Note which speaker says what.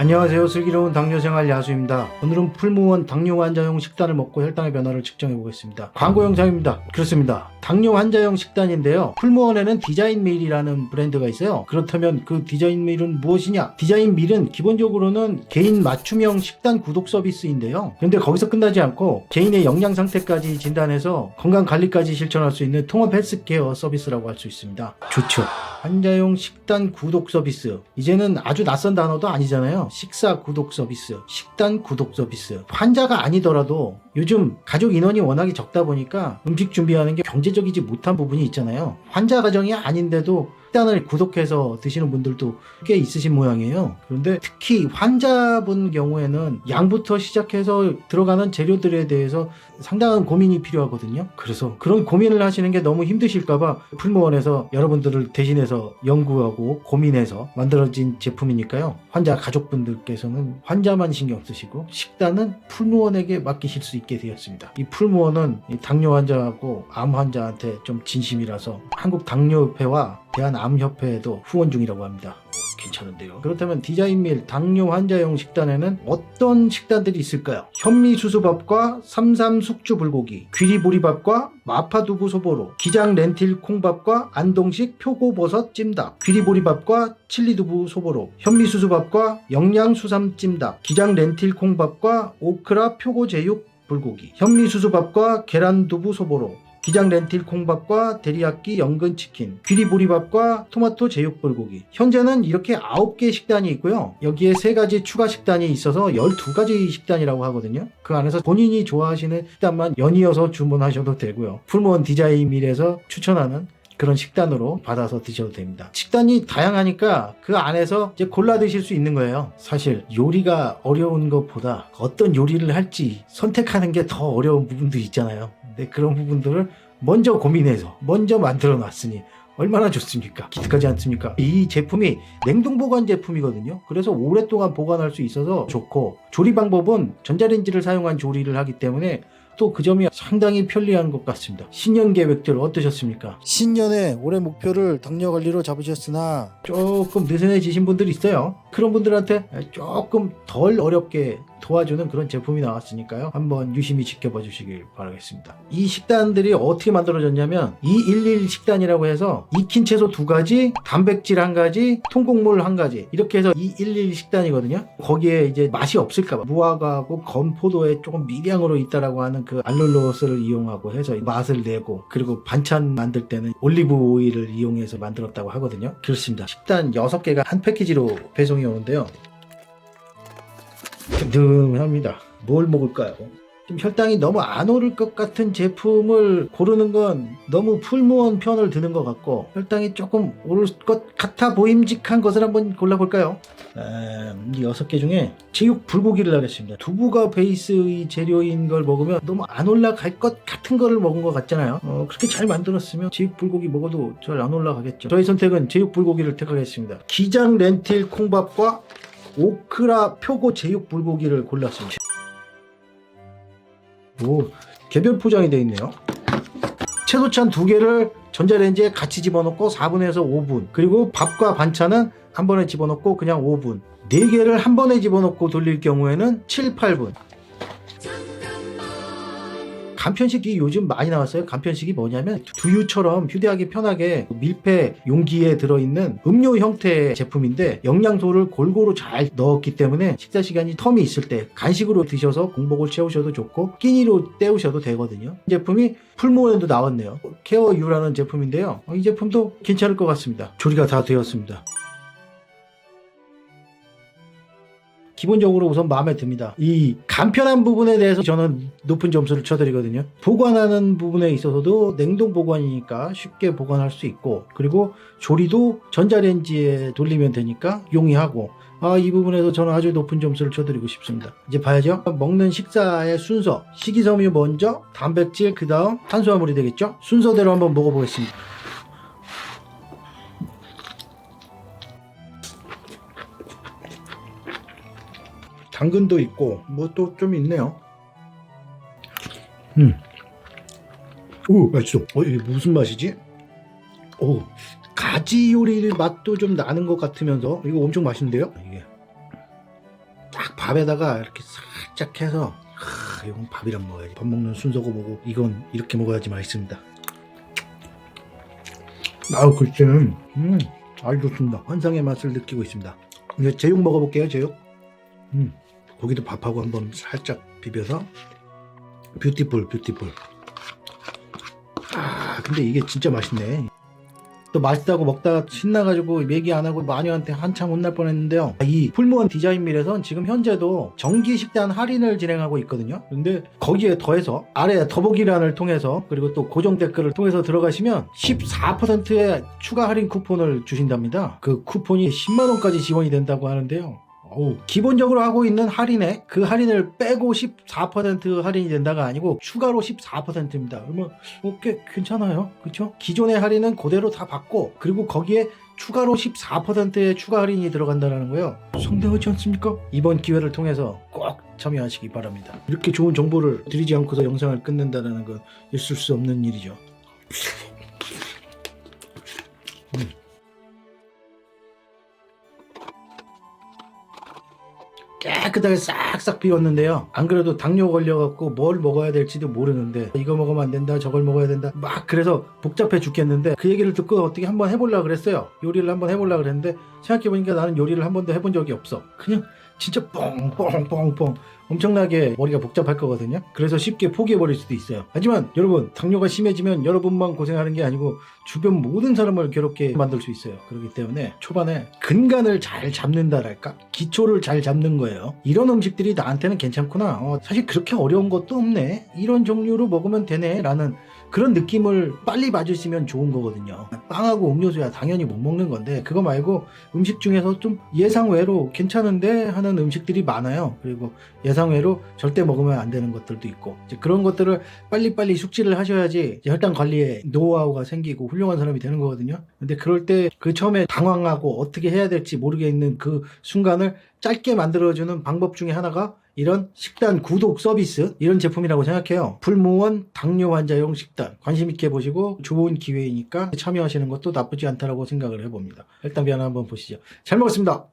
Speaker 1: 안녕하세요. 슬기로운 당뇨생활 야수입니다. 오늘은 풀무원 당뇨 환자용 식단을 먹고 혈당의 변화를 측정해 보겠습니다. 광고 영상입니다. 그렇습니다. 당뇨 환자용 식단인데요. 풀무원에는 디자인 밀이라는 브랜드가 있어요. 그렇다면 그 디자인 밀은 무엇이냐? 디자인 밀은 기본적으로는 개인 맞춤형 식단 구독 서비스인데요. 그런데 거기서 끝나지 않고 개인의 영양 상태까지 진단해서 건강 관리까지 실천할 수 있는 통합 헬스케어 서비스라고 할 수 있습니다. 좋죠. 환자용 식단 구독 서비스. 이제는 아주 낯선 단어도 아니잖아요. 식사 구독 서비스, 식단 구독 서비스. 환자가 아니더라도 요즘 가족 인원이 워낙에 적다 보니까 음식 준비하는 게 경제적이지 못한 부분이 있잖아요. 환자 가정이 아닌데도 식단을 구독해서 드시는 분들도 꽤 있으신 모양이에요. 그런데 특히 환자분 경우에는 양부터 시작해서 들어가는 재료들에 대해서 상당한 고민이 필요하거든요. 그래서 그런 고민을 하시는 게 너무 힘드실까봐 풀무원에서 여러분들을 대신해서 연구하고 고민해서 만들어진 제품이니까요. 환자 가족분들께서는 환자만 신경 쓰시고 식단은 풀무원에게 맡기실 수 있게 되었습니다. 이 풀무원은 이 당뇨 환자하고 암 환자한테 좀 진심이라서 한국 당뇨협회와 대한암협회에도 후원 중이라고 합니다. 오, 괜찮은데요. 그렇다면 디자인밀 당뇨 환자용 식단에는 어떤 식단들이 있을까요? 현미수수밥과 삼삼 숙주 불고기, 귀리보리밥과 마파두부 소보로, 기장 렌틸 콩밥과 안동식 표고버섯 찜닭, 귀리보리밥과 칠리두부 소보로, 현미수수밥과 영양수삼 찜닭, 기장 렌틸 콩밥과 오크라 표고제육 불고기, 현미수수밥과 계란두부 소보로, 기장 렌틸 콩밥과 데리야끼 연근 치킨, 귀리 보리밥과 토마토 제육 불고기. 현재는 이렇게 9개 식단이 있고요. 여기에 3가지 추가 식단이 있어서 12가지 식단이라고 하거든요. 그 안에서 본인이 좋아하시는 식단만 연이어서 주문하셔도 되고요. 풀무원 디자인 밀에서 추천하는 그런 식단으로 받아서 드셔도 됩니다. 식단이 다양하니까 그 안에서 이제 골라 드실 수 있는 거예요. 사실 요리가 어려운 것보다 어떤 요리를 할지 선택하는 게 더 어려운 부분도 있잖아요. 근데 그런 부분들을 먼저 고민해서 먼저 만들어 놨으니 얼마나 좋습니까? 기특하지 않습니까? 이 제품이 냉동 보관 제품이거든요. 그래서 오랫동안 보관할 수 있어서 좋고 조리 방법은 전자레인지를 사용한 조리를 하기 때문에 또 그 점이 상당히 편리한 것 같습니다. 신년 계획들 어떠셨습니까? 신년에 올해 목표를 당뇨 관리로 잡으셨으나 조금 느슨해지신 분들이 있어요. 그런 분들한테 조금 덜 어렵게 도와주는 그런 제품이 나왔으니까요. 한번 유심히 지켜봐 주시길 바라겠습니다. 이 식단들이 어떻게 만들어졌냐면 211 식단이라고 해서 익힌 채소 두 가지, 단백질 한 가지, 통곡물 한 가지 이렇게 해서 211 식단이거든요. 거기에 이제 맛이 없을까봐 무화과하고 건포도에 조금 미량으로 있다라고 하는 그 알룰로스를 이용하고 해서 맛을 내고 그리고 반찬 만들 때는 올리브 오일을 이용해서 만들었다고 하거든요. 그렇습니다. 식단 6개가 한 패키지로 배송이 오는데요. 든든합니다. 뭘 먹을까요? 좀 혈당이 너무 안 오를 것 같은 제품을 고르는 건 너무 풀무원 편을 드는 것 같고 혈당이 조금 오를 것 같아 보임직한 것을 한번 골라볼까요? 음, 이 여섯 개 중에 제육 불고기를 하겠습니다. 두부가 베이스의 재료인 걸 먹으면 너무 안 올라갈 것 같은 거를 먹은 것 같잖아요. 어, 그렇게 잘 만들었으면 제육 불고기 먹어도 잘 안 올라가겠죠. 저의 선택은 제육 불고기를 택하겠습니다. 기장 렌틸 콩밥과 오크라 표고 제육 불고기를 골랐습니다. 오, 개별 포장이 되어 있네요. 채소찬 두 개를 전자레인지에 같이 집어넣고 4분에서 5분. 그리고 밥과 반찬은 한 번에 집어넣고 그냥 5분. 네 개를 한 번에 집어넣고 돌릴 경우에는 7, 8분. 간편식이 요즘 많이 나왔어요. 간편식이 뭐냐면 두유처럼 휴대하기 편하게 밀폐 용기에 들어있는 음료 형태의 제품인데 영양소를 골고루 잘 넣었기 때문에 식사 시간이 텀이 있을 때 간식으로 드셔서 공복을 채우셔도 좋고 끼니로 때우셔도 되거든요. 이 제품이 풀무원에도 나왔네요. 케어 유라는 제품인데요. 이 제품도 괜찮을 것 같습니다. 조리가 다 되었습니다. 기본적으로 우선 마음에 듭니다. 이 간편한 부분에 대해서 저는 높은 점수를 쳐드리거든요. 보관하는 부분에 있어서도 냉동 보관이니까 쉽게 보관할 수 있고 그리고 조리도 전자레인지에 돌리면 되니까 용이하고 아, 이 부분에서 저는 아주 높은 점수를 쳐드리고 싶습니다. 이제 봐야죠. 먹는 식사의 순서. 식이섬유 먼저, 단백질, 그 다음 탄수화물이 되겠죠? 순서대로 한번 먹어보겠습니다. 당근도 있고 뭐 또 좀 있네요. 음. 오 맛있어. 어 이게 무슨 맛이지? 오 가지 요리 맛도 좀 나는 것 같으면서 이거 엄청 맛있는데요? 이게 밥에다가 이렇게 살짝 해서 하, 이건 밥이랑 먹어야지 밥 먹는 순서고 뭐고 이건 이렇게 먹어야지 맛있습니다 아우 글쎄는 음 아주 좋습니다 환상의 맛을 느끼고 있습니다 이제 제육 먹어볼게요 제육 음 고기도 밥하고 한번 살짝 비벼서 뷰티풀 뷰티풀 아 근데 이게 진짜 맛있네 또 맛있다고 먹다가 신나가지고 얘기 안 하고 마녀한테 한참 혼날 뻔했는데요. 이 풀무원 디자인밀에선 지금 현재도 정기 식단 할인을 진행하고 있거든요. 근데 거기에 더해서 아래 더보기란을 통해서 그리고 또 고정 댓글을 통해서 들어가시면 14%의 추가 할인 쿠폰을 주신답니다. 그 쿠폰이 10만 원까지 지원이 된다고 하는데요. 어우, 기본적으로 하고 있는 할인에 그 할인을 빼고 14% 할인이 된다가 아니고 추가로 14%입니다. 그러면 어, 꽤 괜찮아요. 그렇죠? 기존의 할인은 그대로 다 받고 그리고 거기에 추가로 14%의 추가 할인이 들어간다는 거예요. 성대하지 않습니까? 이번 기회를 통해서 꼭 참여하시기 바랍니다. 이렇게 좋은 정보를 드리지 않고서 영상을 끝낸다는 건 있을 수 없는 일이죠. 깨끗하게 싹싹 비웠는데요. 안 그래도 당뇨 걸려갖고 뭘 먹어야 될지도 모르는데 이거 먹으면 안 된다, 저걸 먹어야 된다. 막 그래서 복잡해 죽겠는데 그 얘기를 듣고 어떻게 한번 해보려고 그랬어요. 요리를 한번 해보려고 그랬는데 생각해보니까 나는 요리를 한 번도 해본 적이 없어. 그냥 진짜 뻥뻥뻥뻥 엄청나게 머리가 복잡할 거거든요. 그래서 쉽게 포기해버릴 수도 있어요. 하지만 여러분 당뇨가 심해지면 여러분만 고생하는 게 아니고 주변 모든 사람을 괴롭게 만들 수 있어요. 그렇기 때문에 초반에 근간을 잘 잡는다랄까 기초를 잘 잡는 거예요. 이런 음식들이 나한테는 괜찮구나. 어, 사실 그렇게 어려운 것도 없네. 이런 종류로 먹으면 되네 라는 그런 느낌을 빨리 맞으시면 좋은 거거든요. 빵하고 음료수야 당연히 못 먹는 건데 그거 말고 음식 중에서 좀 예상 외로 괜찮은데 하는 음식들이 많아요. 그리고 예상 외로 절대 먹으면 안 되는 것들도 있고 이제 그런 것들을 빨리빨리 숙지를 하셔야지 혈당 관리에 노하우가 생기고 훌륭한 사람이 되는 거거든요. 근데 그럴 때 그 처음에 당황하고 어떻게 해야 될지 모르겠는 그 순간을 짧게 만들어주는 방법 중에 하나가 이런 식단 구독 서비스 이런 제품이라고 생각해요. 풀무원 당뇨 환자용 식단 관심 있게 보시고 좋은 기회이니까 참여하시는 것도 나쁘지 않다라고 생각을 해봅니다. 일단 변화 한번 보시죠. 잘 먹었습니다.